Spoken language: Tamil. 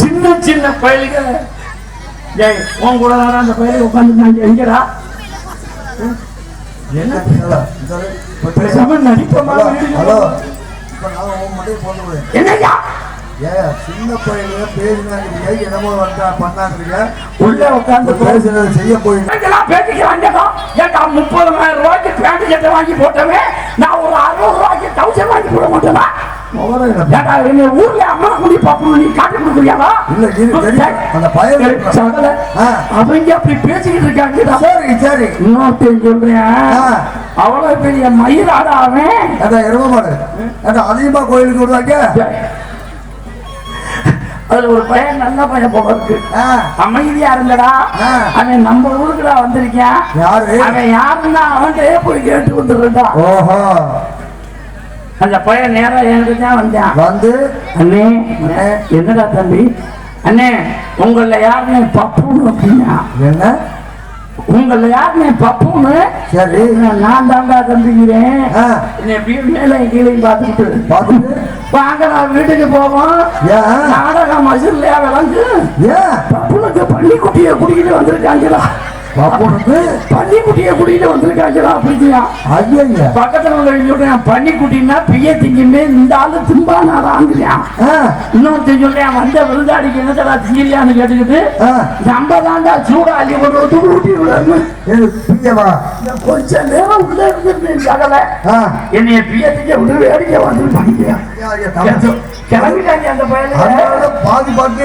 சின்ன சின்ன பயலுக ஏய் உன் கூட தானே அந்த பயலுக உட்காந்துருந்தாங்க எங்கடா? என்ன? பேசாம நடிப்ப மாதிரி ஹலோ. என்னய்யா ஏன் சின்ன பையனுங்க பேசினாங்க என்னமோ வந்தா பண்ணாங்க உள்ள உட்காந்து பேசுனது செய்ய போய் இதெல்லாம் பேசிக்கிறாங்க ஏன்டா முப்பதாயிரம் ரூபாய்க்கு பேண்ட் சட்டை வாங்கி போட்டவன்? நான் ஒரு அறுநூறு ரூபாய்க்கு தௌசண்ட் வாங்கி போட மாட்டேனா? ஏன்டா என்ன ஊர்ல குடி பாப்பணும் நீ காட்டி கொடுக்குறியாவா? இல்ல, இது. அந்த பையன் ஏய், சகல. அவங்க அப்படி பேசிக்கிட்டு இருக்காங்க. சரி சரி. இன்னொருத்தன் சொல்றேன். அவ்வளவு பெரிய மயிராடா அவன். ஏதா எரும மாடு? ஏதா அதிகமா கோயிலுக்கு விடுவாங்க அதுல ஒரு பையன் நல்ல பையன் போல இருக்கு. அமைதியா இருந்தடா. அவன் நம்ம ஊருக்குடா வந்திருக்கான். யாரு? அவன் யாருன்னா அவன்கிட்ட போய் கேட்டு வந்துடுறா ஓஹோ. அந்த பையன் நேரா என்கிட்ட தான் வந்தான் வந்து அண்ணே. என்னடா தம்பி? அண்ணே உங்கள யாருன்னு பப்புன்னு அப்படின்னா என்ன? உங்கள யாருன்னு பப்புன்னு? சரி. நான் தாண்டா தம்பிக்கிறேன் மேலே கீழே பார்த்துட்டு வாங்க நான் வீட்டுக்கு போவோம். நாடகம் மசில்லையா விளங்கு பப்புனுக்கு பள்ளிக்குட்டியை குடிக்கிட்டு வந்திருக்காங்களா? பள்ளிக்குட்டியை குடிக்கிட்டு வந்திருக்காங்களா அப்படியா ஐயா பக்கத்துல உள்ள சொல்றேன் பன்னிக்குட்டின்னா பிய திங்குமே இந்த ஆளு திம்பானாராங்கிறான் ஆ, இன்னொருத்தன் சொல்றேன் வந்த விருந்தாடிக்கு என்னடா திங்கிறியான்னு கேட்டுக்கிட்டு நம்ம தாண்டா சூடா அள்ளி கொண்டு வந்து ஊட்டி விடணும் கொஞ்ச நேரம் உள்ள இருந்திருந்தேன் சகல என்னைய பியத்துக்கு விட்டு வேடிக்கை வந்துருப்பாங்க. கிளம்பிட்டாங்க அந்த பையன் பாதி பாக்கி